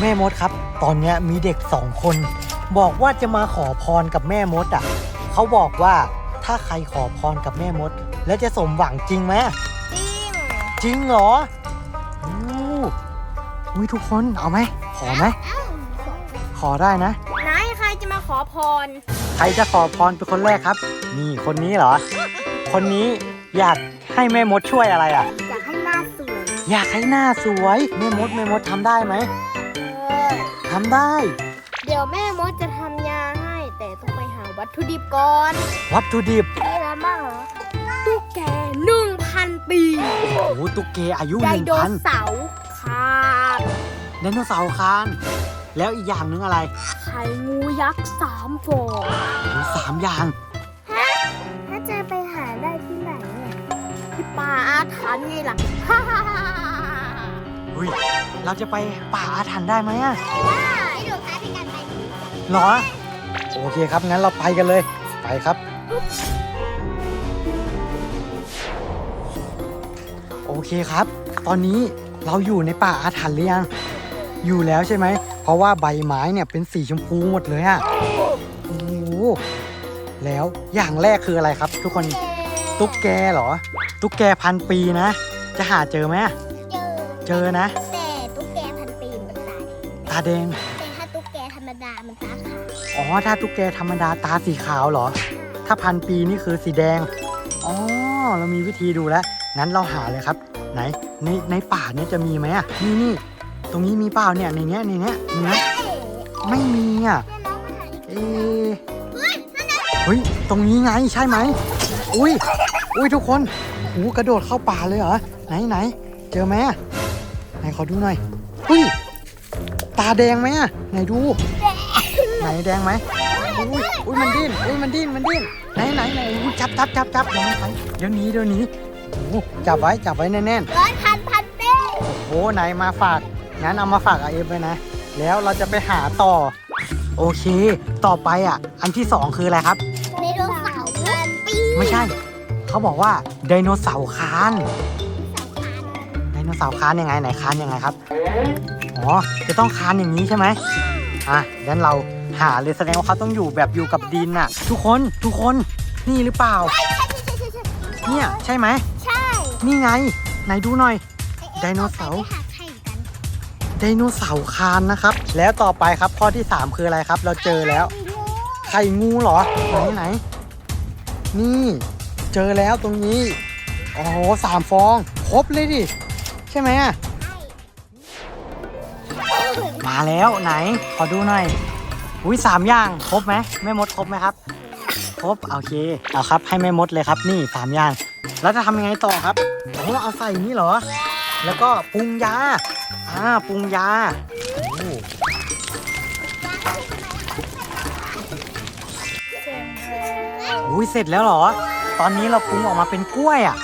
แม่มดครับ ตอนเนี้ยมีเด็กสองคน บอกว่าจะมาขอพรกับแม่มดอะเขาบอกว่าถ้าใครขอพรกับแม่มด แล้วจะสมหวังจริงไหมจริงจริงเหรออู้อุ้ยทุกคนเอาไหมขอไหมขอได้นะไหนใครจะมาขอพร ใครจะขอพรเป็นคนแรกครับ นี่คนนี้เหรอ คนนี้อยากให้แม่มดช่วยอะไรอะ อยากให้หน้าสวยอยากให้หน้าสวยแม่มดแม่มดทำได้ไหมทำได้ เดี๋ยวแม่มดจะทำยาให้ แต่ต้องไปหาวัตถุดิบก่อนวัตถุดิบมีอะไรบ้างเหรอตุ๊กแกหนึ่งพันปีโอ้โหตุ๊กเกอายุไดหนึ่งโนพันเสาร์คาบไดโนเสาร์คานแล้วอีกอย่างหนึงอะไรไข่งูยักษ์สามฟอง โอ้โหสามอย่าง ป่าอาถรรพ์ไงล่ะ ฮ่าฮ่าฮ่าฮ่าอุ้ยเราจะไปป่าอาถรรพ์ได้ไหมอะได้ดูท้าที่กันไปเหรอ โอเคครับ งั้นเราไปกันเลย ไปครับ โอเคครับ ตอนนี้เราอยู่ในป่าอาถรรพ์หรือยัง อยู่แล้วใช่ไหม เพราะว่าใบไม้เนี่ยเป็นสีชมพูหมดเลยอะโอ้โหแล้วอย่างแรกคืออะไรครับ ทุกคน ตุ๊กแกเหรอ ตุ๊กแกพันปีนะ จะหาเจอไหมอะเจอเจอนะ แต่ตุ๊กแกพันปีมันตายตาแดง แต่ถ้าตุ๊กแกธรรมดามันตาขาวอ๋อ ถ้าตุ๊กแกธรรมดาตาสีขาวเหรอ ถ้าพันปีนี่คือสีแดง อ๋อ เรามีวิธีดูแล้ว งั้นเราหาเลยครับ ไหน ใน ในป่าเนี้ยจะมีไหมอะ นี่นี่ ตรงนี้มีเปล่าเนี่ย ในเนี้ย ในเนี้ยมีไหมไม่มีอะ เอะเฮ้ย ตรงนี้ไงใช่ไหม อุ้ย อุ้ยทุกคนหูกระโดดเข้าป่าเลยเหรอ ไหนไหน เจอไหมอะไหนขอดูหน่อยอุ้ยตาแดงไหมอะไหนดู ไหนแดงไหมอุ้ยอุ้ยมันดิ้นอุ้ยมันดิ้นมันดิ้นไหนไหนไหนอุ้ยจับจับจับจับเดี๋ยวมันไปเดี๋ยวหนี้เดี๋ยวหนี้โอ้โหจับไว้จับไว้แน่นร้อยพันพันปีๆโอ้โหไหนมาฝากงั้นเอามาฝากอาเอฟไว้นะ แล้วเราจะไปหาต่อ โอเค ต่อไปอะ อันที่สองคืออะไรครับไดโนเสาร์พันปีไม่ใช่ เขาบอกว่าไดโนเสาร์คานไดโนเสาร์คานยังไงไหนคานยังไงครับอ๋อจะต้องคานอย่างนี้ใช่ไหมอะงั้นเราหาเลยแสดงว่าเขาต้องอยู่แบบอยู่กับดินน่ะ ทุกคนทุกคนนี่หรือเปล่า เนี่ยใช่ไหมใช่นี่ไงไหนดูหน่อย ไดโนเสาร์ไปหาไข่กันไดโนเสาร์คานนะครับ แล้วต่อไปครับข้อที่ 3 คืออะไรครับ เราเจอแล้ว ไข่งูเหรอ ไหนไหน นี่ เจอแล้วตรงนี้โอ้โหสามฟอง ครบเลยดิ ใช่ไหมอะมาแล้วไหน ขอดูหน่อย อุ้ยสามอย่าง ครบไหมแม่มดครบไหมครับ ครบ โอเค เอาครับ ให้แม่มดเลยครับ นี่สามอย่าง แล้วจะทำยังไงต่อครับโอ้เอาใส่นี่เหรอ แล้วก็ปรุงยา อ่า ปรุงยาโอ้อุ้ยเสร็จแล้วเหรอ ตอนนี้เราปรุงออกมาเป็นกล้วยอะ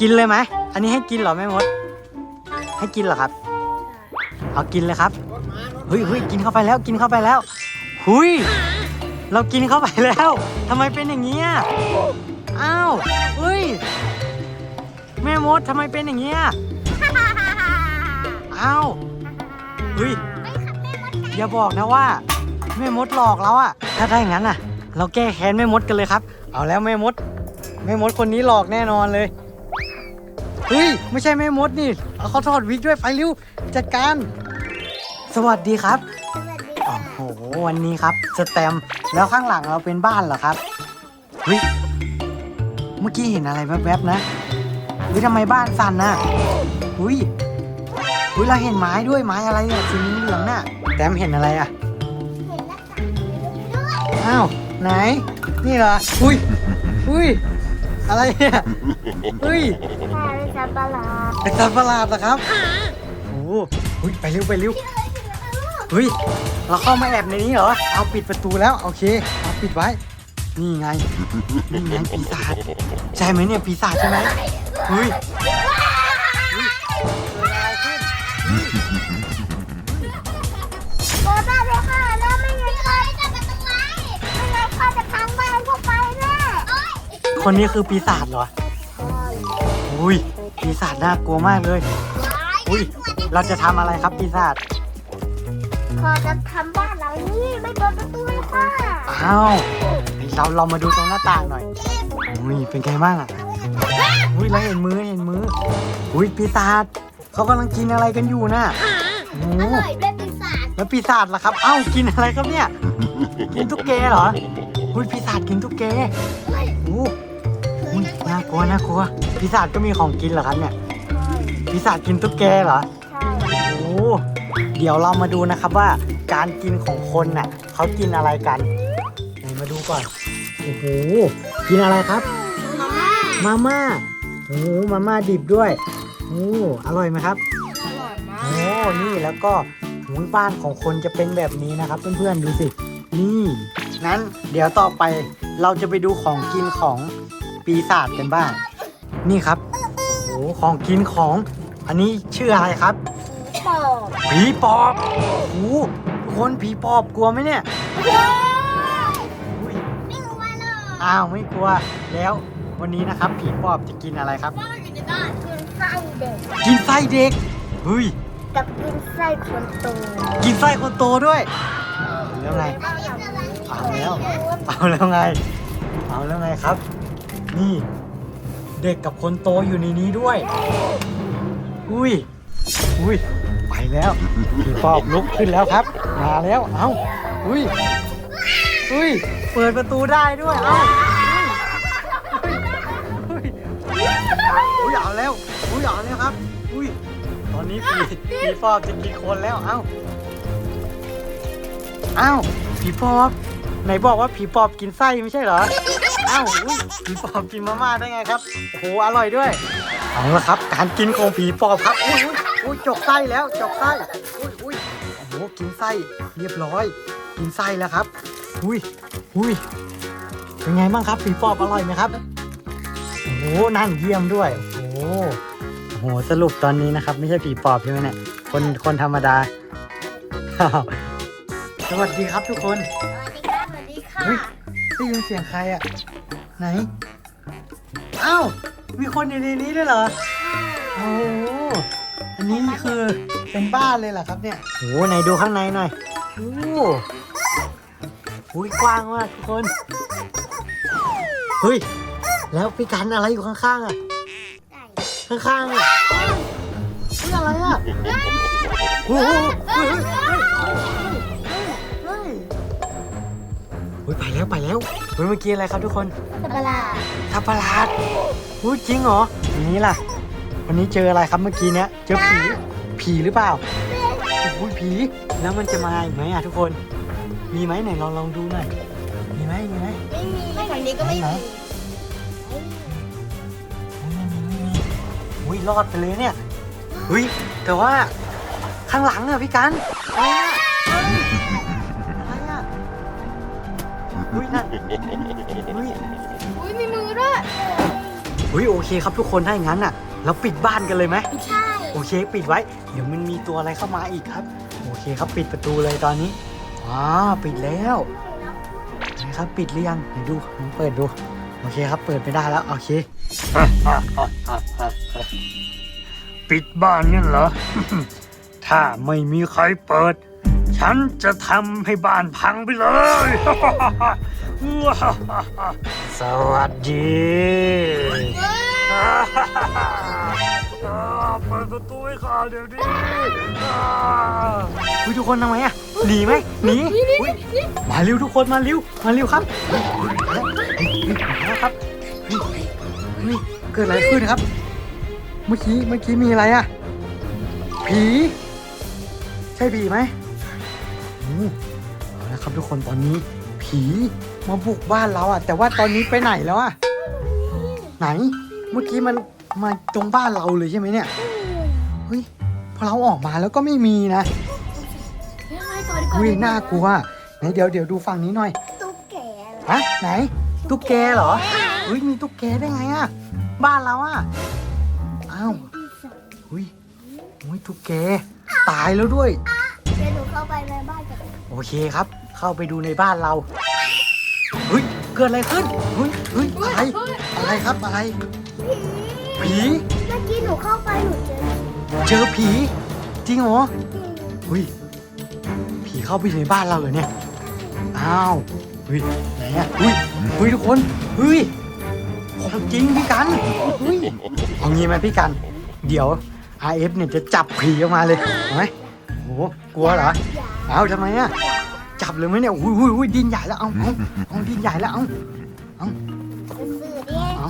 กินเลยไหม อันนี้ให้กินเหรอแม่มด ให้กินเหรอครับ เอากินเลยครับ เฮ้ยเฮ้ยกินเข้าไปแล้ว กินเข้าไปแล้ว หุย เรากินเข้าไปแล้ว ทำไมเป็นอย่างนี้อะอ้าวเฮ้ย แม่มดทำไมเป็นอย่างนี้อะอ้าวเฮ้ย อย่าบอกนะว่าแม่มดหลอกเราอะถ้าได้อย่างนั้นอะเราแก้แค้นแม่มดกันเลยครับ เอาแล้วแม่มด แม่มดคนนี้หลอกแน่นอนเลย เฮ้ย ไม่ใช่แม่มดนี่เอาเขาถอดวิกด้วยไปเร็วจัดการ สวัสดีครับ สวัสดีโอ้โหวันนี้ครับสแตมป์แล้วข้างหลังเราเป็นบ้านเหรอครับเฮ้ยเมื่อกี้เห็นอะไรแวบๆนะเฮ้ยทำไมบ้านสั่นน่ะอุ้ยอุ้ยเราเห็นไม้ด้วยไม้อะไรเนี่ยสีเหลืองๆน่ะแตมเห็นอะไรอะอ้าว ไหน นี่เหรอ อุ้ย อุ้ย อะไรเนี่ยอุ้ยแค่เป็นสัตว์ประหลาดเป็นสัตว์ประหลาดเหรอครับ โอ้โหอุ้ย ไปเร็วไปเร็วเฮ้ย เราเข้ามาแอบในนี้เหรอ เอาปิดประตูแล้วโอเคเอาปิดไว้ นี่ไง นี่ไงปีศาจ ใช่ไหมเนี่ยปีศาจใช่ไหมเฮ้ยเฮ้ยเกิดอะไรขึ้น คนนี้คือปีศาจเหรอ อุ้ย ปีศาจน่ากลัวมากเลย อุ้ย เราจะทำอะไรครับปีศาจพอจะทำบ้านเรานี่ไม่เปิดประตูเลยค่ะอ้าวเราเรามาดูตรงหน้าต่างหน่อย อุ้ย เป็นไงบ้างอะ อุ้ยเราเห็นมือเห็นมือ อุ้ยปีศาจเขากำลังกินอะไรกันอยู่น่ะโอ้อร่อยด้วยปีศาจแล้วปีศาจล่ะครับ เอ้ากินอะไรครับเนี่ย กินตุ๊กแกเหรออุ้ยปีศาจกินตุ๊กแกเฮ้ยโอ้ อุ้ยน่ากลัวน่ากลัวปีศาจก็มีของกินเหรอครับเนี่ยปีศาจกินตุ๊กแกเหรอใช่โอ้เดี๋ยวเรามาดูนะครับว่าการกินของคนน่ะเขากินอะไรกันไหนมาดูก่อนโอ้โหกินอะไรครับ มาม่ามาม่าโอ้โหมาม่าดิบด้วยโอ้อร่อยไหมครับอร่อยมาโอ้นี่แล้วก็หูบ้านของคนจะเป็นแบบนี้นะครับ เพื่อนๆดูสินี่งั้นเดี๋ยวต่อไปเราจะไปดูของกินของ ปีศาจกันบ้าง นี่ครับ โอ้ของกินของ อันนี้ชื่ออะไรครับปอบผีปอบโอ้ทุกคนผีปอบกลัวไหมเนี่ยอุ๊ยไม่รู้ว่าเลยอ้าวไม่กลัว แล้ววันนี้นะครับ ผีปอบจะกินอะไรครับบ้านอยู่ในบ้านกินไส้เด็กกินไส้เด็กเฮ้ย กับกินไส้คนโตกินไส้คนโตด้วยแล้วไงบ้านเราเอาแล้ว เอาแล้วไง เอาแล้วไงครับ นี่ เด็กกับคนโตอยู่ในนี้ด้วย อุ้ย อุ้ย ไปแล้วผีปอบลุกขึ้นแล้วครับ มาแล้ว เอาอุ้ย อุ้ย เปิดประตูได้ด้วย เอาอุ้ยอุ้ยอุ้ยเอาแล้ว อุ้ยเอาแล้วครับ อุ้ย ตอนนี้ผีผีปอบจะกินคนแล้ว เอ้า เอ้า ผีปอบ ไหนบอกว่าผีปอบกินไส้ไม่ใช่เหรอ อ้าอุ๊ยผีปอบกินมาม่าได้ไงครับโอ้โหอร่อยด้วยเอาละครับ การกินของผีปอบครับอุ้ยอุ้ยอุ้ยจกไส้แล้วจกไส้อุ้ยอุ้ยโอ้โหกินไส้เรียบร้อย กินไส้แล้วครับ อุ้ยอุ้ยเป็นไงบ้างครับผีปอบอร่อยไหมครับโอ้โหนั่งเยี่ยมด้วยโอ้โหโอ้โหสรุปตอนนี้นะครับ ไม่ใช่ผีปอบใช่ไหมเนี่ยคนคนธรรมดาอ้าวสวัสดีครับทุกคน สวัสดีค่ะสวัสดีค่ะเฮ้ย ได้ยินเสียงใครอะไหนอ้าวมีคนอยู่ในนี้ด้วยเหรอโอ้โหอันนี้คือเป็นบ้านเลยเหรอครับเนี่ยโอ้โหไหนดูข้างในหน่อยโอ้โหอุ้ยกว้างมากทุกคนเฮ้ยแล้วพี่กันอะไรอยู่ข้างๆอะไก่ข้างๆอะเฮ้ยอะไรอะโอ้โห เฮ้ยไปแล้วไปแล้วเฮ้ยเมื่อกี้อะไรครับทุกคนสับปะรดสัตว์ประหลาดพูดจริงเหรอวันนี้ล่ะ วันนี้เจออะไรครับเมื่อกี้เนี้ยเจอผีผีหรือเปล่าโอ้ยผีแล้วมันจะมาอีกไหมอะทุกคน มีไหมไหนลองลองดูหน่อยมีไหมมีไหมไม่มีฝั่งนี้ก็ไม่ไหนมีไม่มีไม่มีอุ้ยรอดไปเลยเนี่ยอุ้ยแต่ว่าข้างหลังอะพี่กันอะไรอะ อุ้ยนั่นอุ้ยอุ้ยมีมือด้วยอุ้ยโอเคครับทุกคนถ้าอย่างนั้นอะเราปิดบ้านกันเลยไหมใช่โอเค ปิดไว้ เดี๋ยวมันมีตัวอะไรเข้ามาอีกครับ โอเคครับปิดประตูเลยตอนนี้อ๋อปิดแล้วนะครับปิดหรือยังไหนดูลองเปิดดู โอเคครับเปิดไม่ได้แล้ว โอเค ปิดบ้านเนี่ยเหรอ ถ้าไม่มีใครเปิด ฉันจะทำให้บ้านพังไปเลย สวัสดีเปิดประตูให้ข้าเดี๋ยวนี้อุ้ยทุกคนทำไมอะหนีไหมหนีอุ๊ยมาเร็วทุกคนมาเร็วมาเร็วครับมาแล้วเฮ้ยเฮ้ยมาแล้วครับเฮ้ยเกิดอะไรขึ้นครับ เมื่อกี้เมื่อกี้มีอะไรอะผี ใช่ผีไหมอ้เอาละครับทุกคนตอนนี้ผี มาบุกบ้านเราอะ แต่ว่าตอนนี้ไปไหนแล้วอะ ไหน เมื่อกี้มันมาตรงบ้านเราเลยใช่ไหมเนี่ย เฮ้ย พอเราออกมาแล้วก็ไม่มีนะยังไงก่อนดีกว่าเฮ้ยน่ากลัวไหนเดี๋ยวเดี๋ยวดูฝั่งนี้หน่อย ตุ๊กแกฮะไหน ตุ๊กแกเหรอเฮ้ยมีตุ๊กแกได้ไงอะบ้านเราอะอ้าวเฮ้ยเฮ้ยตุ๊กแก ตายแล้วด้วย เดี๋ยวหนูเข้าไปในบ้านกันโอเคครับ เข้าไปดูในบ้านเรา เฮ้ยเกิดอะไรขึ้นเฮ้ยเฮ้ยอะไรอะไรครับอะไร ผีผีเมื่อกี้กี้หนูเข้าไปหนูเจอเจอผี จริงเหรอเฮ้ยผีเข้าไปในบ้านเราเหรอเนี่ยอ้าวเฮ้ยไหนอะเฮ้ยเฮ้ยทุกคนเฮ้ยของจริงพี่กันเฮ้ยเอางี้ไหมพี่กัน เดี๋ยว RF เนี่ยจะจับผีออกมาเลยเอาไหมโอ้โหกลัวเหรออย่าเอาทำไมอะ จับเลยไหมเนี่ยอุ้ยอุ้ยอุ้ยดินใหญ่แล้วเอาเอาเอาดินใหญ่แล้วเอาสื่อดิเอา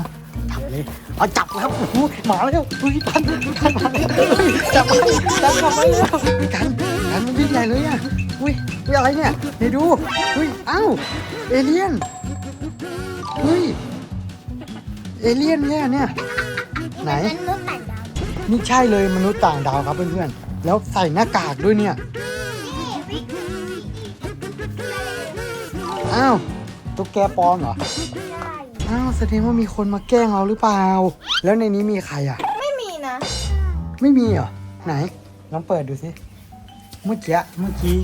จับเลยเอาจับแล้วโอ้โหมาแล้วอุ้ยทันทันมาแล้วอุ้ยจับมาจับมาแล้วอุ้ยกันกันมันดินใหญ่เลยอะอุ้ยอุ้ยอะไรเนี่ยเดี๋ยวดูอุ้ยเอ้าเอเลี่ยนอุ้ยเอเลี่ยนเนี่ยเนี่ยไหนเป็นมนุษย์ต่างดาวนี่ใช่เลยมนุษย์ต่างดาวครับเพื่อนๆแล้วใส่หน้ากากด้วยเนี่ย อ้าวตุ๊กแกปลอมเหรอ ใช่อ้าวแสดงว่ามีคนมาแกล้งเราหรือเปล่า แล้วในนี้มีใครอะ ไม่มีนะ ไม่มีเหรอ ไหนลองเปิดดูสิ เมื่อกี้เมื่อกี้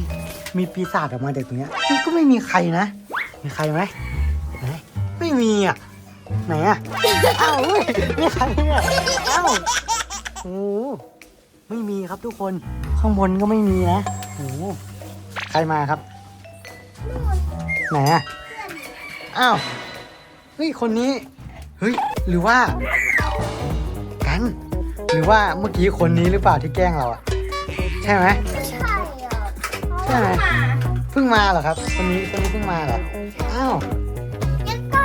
มีปีศาจออกมาจากตรงเนี้ยนี่ก็ไม่มีใครนะ มีใครไหมไหนไม่มีอะ ไหนอะ อ้าวเฮ้ยมีใครเนี่ยอ้าวโอ้โหไม่มีครับทุกคน ข้างบนก็ไม่มีนะโอ้โหใครมาครับ ไหนอะอ้าว เฮ้ย คนนี้ เฮ้ย หรือว่า กัน หรือว่าเมื่อกี้คนนี้หรือเปล่าที่แกล้งเราอะใช่ไหมใช่อะใช่ไหมเพิ่งมาเหรอครับ คนนี้คนนี้เพิ่งมาเหรอ อ้าวงั้นก็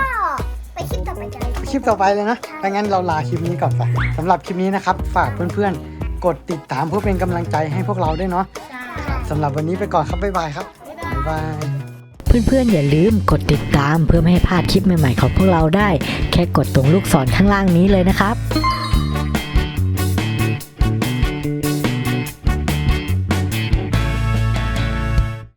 ไปคลิปต่อไปกันเลยคลิปต่อไปเลยนะถ้างั้นเราลาคลิปนี้ก่อนไปสำหรับคลิปนี้นะครับ ฝากเพื่อนๆ กดติดตามเพื่อเป็นกำลังใจให้พวกเราด้วยเนาะใช่สำหรับวันนี้ไปก่อนครับ บ๊ายบายครับ บ๊ายบาย เพื่อนๆอย่าลืมกดติดตามเพื่อไม่ให้พลาดคลิปใหม่ๆของพวกเราได้ แค่กดตรงลูกศรข้างล่างนี้เลยนะครับ